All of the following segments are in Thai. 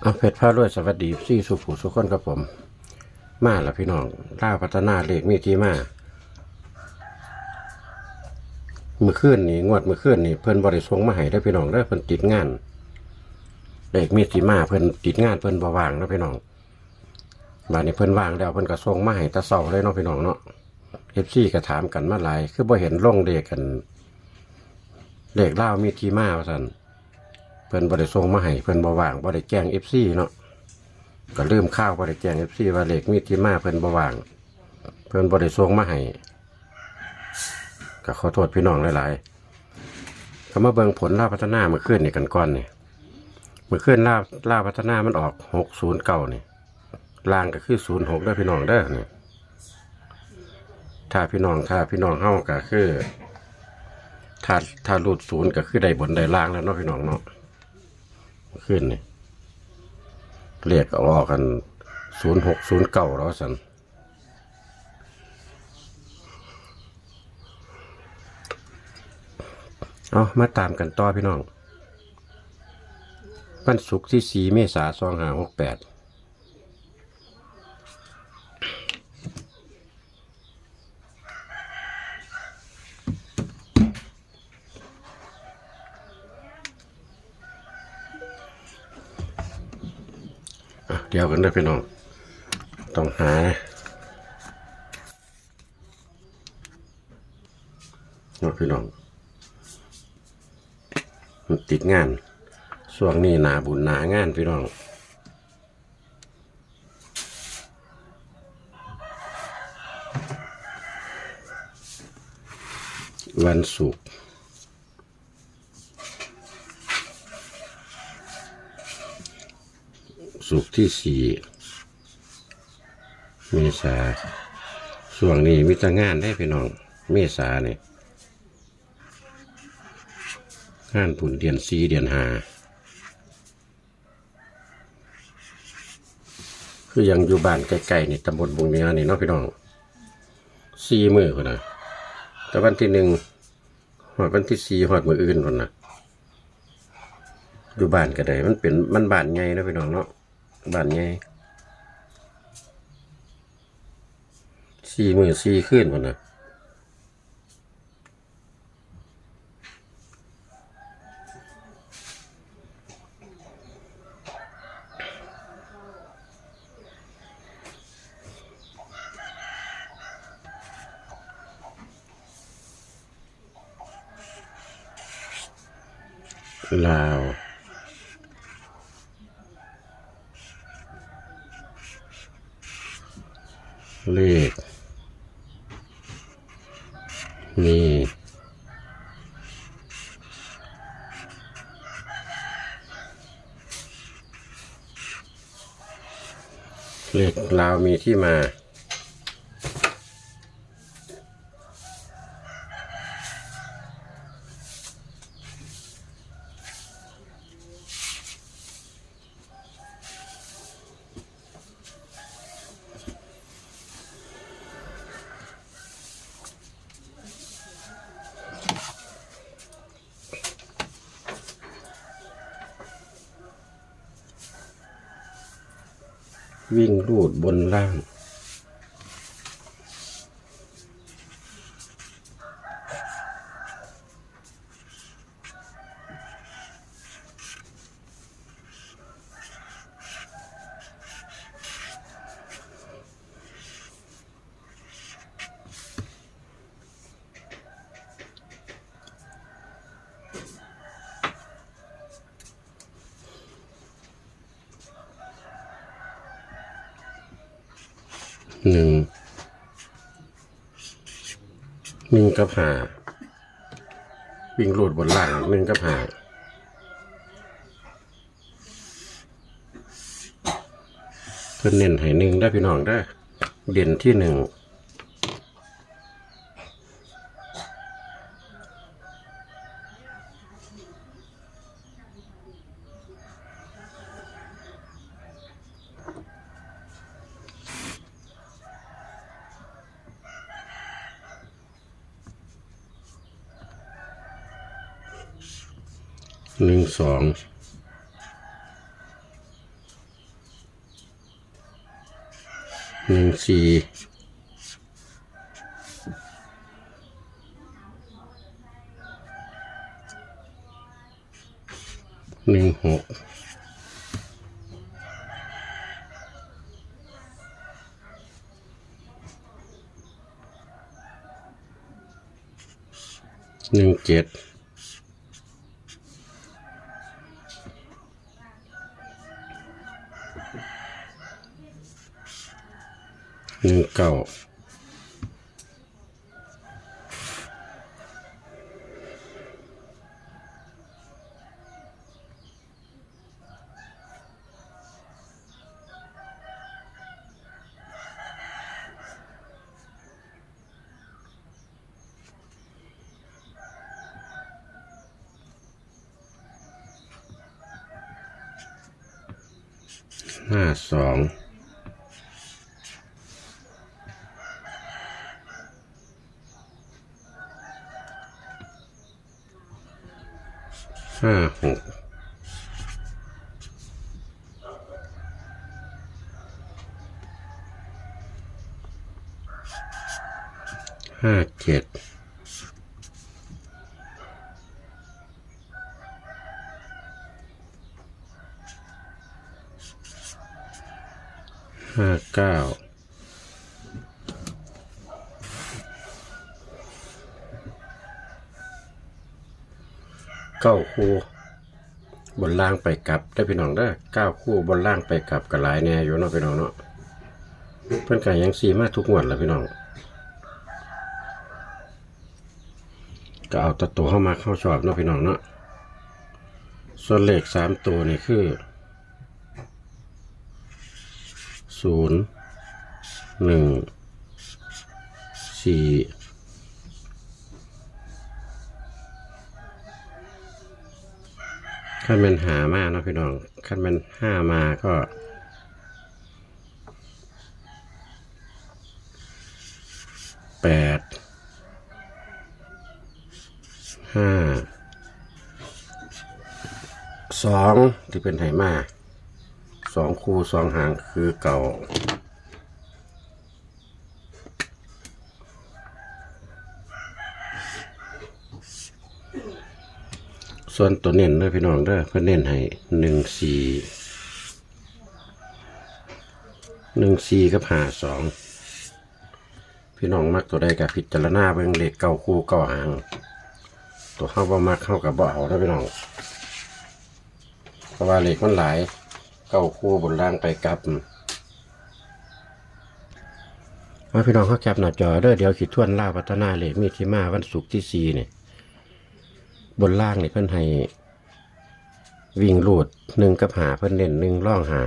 เอาเพชรพารวยสวัสดีซี่สุผูสุขคนครับผม มาแล้วพี่น้องล่าพัฒนาเลขมีที่มาเมื่อขึ้นนี่งวดเมื่อขึ้นนี่เพิ่นบริสงมาให้ได้พี่น้องได้เพิ่นติดงานเลขมีที่มาเพิ่นติดงานเพิ่นบ่ว่างนะพี่น้องบัดนี้เพิ่นวางแล้วเพิ่นก็ส่งมาให้ตะเศร้าเลยเนาะพี่น้องเนาะเอฟซีก็ถามกันมาหลาย คือบ่เห็นลงเลขกันเลขเล่ามีที่มาว่าซั่น เพิ่นบ่ได้ส่งมาให้เพิ่นบ่ว่างบ่ได้แจ้ง FC เนาะก็ลืมข้าวบ่ได้แจ้ง FC ว่าเลขมีที่มาเพิ่นบ่ว่าง เพิ่นบ่ได้ส่งมาให้ก็ขอโทษพี่น้องหลายๆก็มาเบิ่งผลลาพัฒนาเมื่อคืนนี่กันก่อนนี่เมื่อคืนลาลาพัฒนามันออก609นี่ล่างก็คือ06เด้อพี่น้องเด้อนี่ถ้าพี่น้องถ้าพี่น้องเฮาก็คือถ้าถ้ารูดศูนย์ก็คือได้บนได้ล่างแล้วเนาะพี่น้องเนาะ ขึ้นนี่เรียกเอาออกกันศูนย์หกศูนย์เก้าแล้วสันเอามาตามกันต่อพี่น้องวันศุกร์ที่สี่เมษาสองห้าหกแปด เดี๋ยวกันเด้พี่น้อง ต้องหา พี่น้อง ติดงานช่วงนี้หนาบุญหนางานพี่น้องวันศุกร์ ศุกที่สี่เมษาช่วงนี้มิตรงานได้พี่น้อง เมษาเนี่ยงานผุนเดือนสี่เดือนหาคือยังอยู่บ้านใกลๆนี่ตำบลบุงเนียนี่เนาะพี่น้องสี่มือคนนะแต่วันที่หนึ่งหอดวันที่สี่หอดมืออื่นคนนะอยู่บ้านก็ได้มันเป็นมันบ้านไงนะพี่น้องเนาะ บ้านไงสี่มือสี่ขึ้นคนนะลาว เลข มีเลขลาวมีที่มา วิ่งรูดบนล่าง หนึ่งหนึ่งกับหาวิ่งรูดบนล่างหนึ่งกับหาเพื่อนเน้นให้หนึ่งได้พี่น้องได้เด่นที่หนึ่ง หนึ่งสองหนึ่งสี่หนึ่งหกหนึ่งเจ็ด หนึ่งเก้าห้าสอง ห้าหกห้าเจ็ดห้าเก้า เก้าคู่ บนล่างไปกลับได้พี่น้องได้เก้าคู่บนล่างไปกลับกับหลายแน่อยู่เนาะพี่น้องเนาะเพื่อนกันยังซีมาทุกงวดแหละพี่น้องก็เอาตัวตัวเข้ามาเข้าชอบเนาะพี่น้องเนาะส่วนเลขสามตัวนี่คือศูนย์หนึ่งสี่ ขั้นเป็นหามาเนาะพี่น้องขั้นเป็นห้ามาก็แปดห้าสองที่เป็นไหมาสองคู่สองหางคือเก่า ส่วนตัวเน้นเด้อพี่น้องเด้อเพื่อเน้นให้หนึ่งสี่หนึ่งสี่กับหาสองพี่น้องมักตัวใดกับพิจารณาเบิ่งเลขเก้าคู่เก้าหาง ตัวเข้าบ่มักเข้ากับบ่เอานะพี่น้องเพราะว่าเหล็กมันหลายเก้าคู่บนล่างไปกลับมาพี่น้องเขาแคปหน้าจอเด้อเดี๋ยวขีดทวนล่าพัฒนาเล็กมีที่มาวันศุกร์ที่สี่เนี่ย บนล่างนี่เพิ่นให้วิ่งลูดหนึ่งกับหาเพิ่นเน้นหนึ่งร่องหา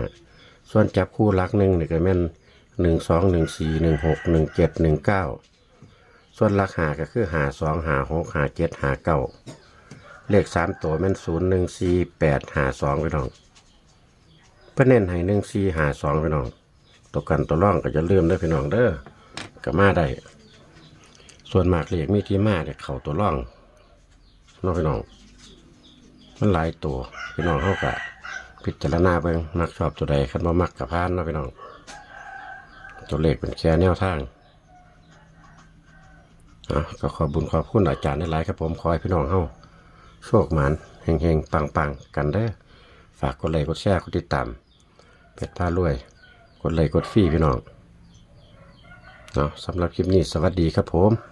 ส่วนจับคู่รักหนึ่งนี่ก็แม่นหนึ่งสองหนึ่งสี่หนึ่งหกหนึ่งเจ็ดหนึ่งเก้าส่วนรักหาก็คือหาสองหาหกหาเจ็ดหาเก้าเลขสามตัวแม่นศูนย์หนึ่งสี่แปดหาสองไปน้องเพื่อเน้นให้หนึ่งสี่หาสองไปน้องตัวกันตัวร่องก็จะเลื่อมได้พี่น้องเด้อก็มาได้ ส่วนมากเหลขมีที่มาเนี่ยเข่าตัวร่อง น้องพี่น้อง มันหลายตัวพี่น้องเขากะพิจารณาเบิ่งมักชอบตัวใดคันบ่มักกับพานเนาะพี่น้อง ตัวเลขเป็นแค่แนวทางอะก็ขอบุญขอบคุณอาจารย์ในหลายครับผมขอให้พี่น้องเฮาโชคหมานเฮงๆ ปังๆ กันเด้อฝากกดไลค์กดแชร์กดติดตามเพชรพารวย กดไลค์กดฟรีพี่น้องเนาะสำหรับคลิปนี้สวัสดีครับผม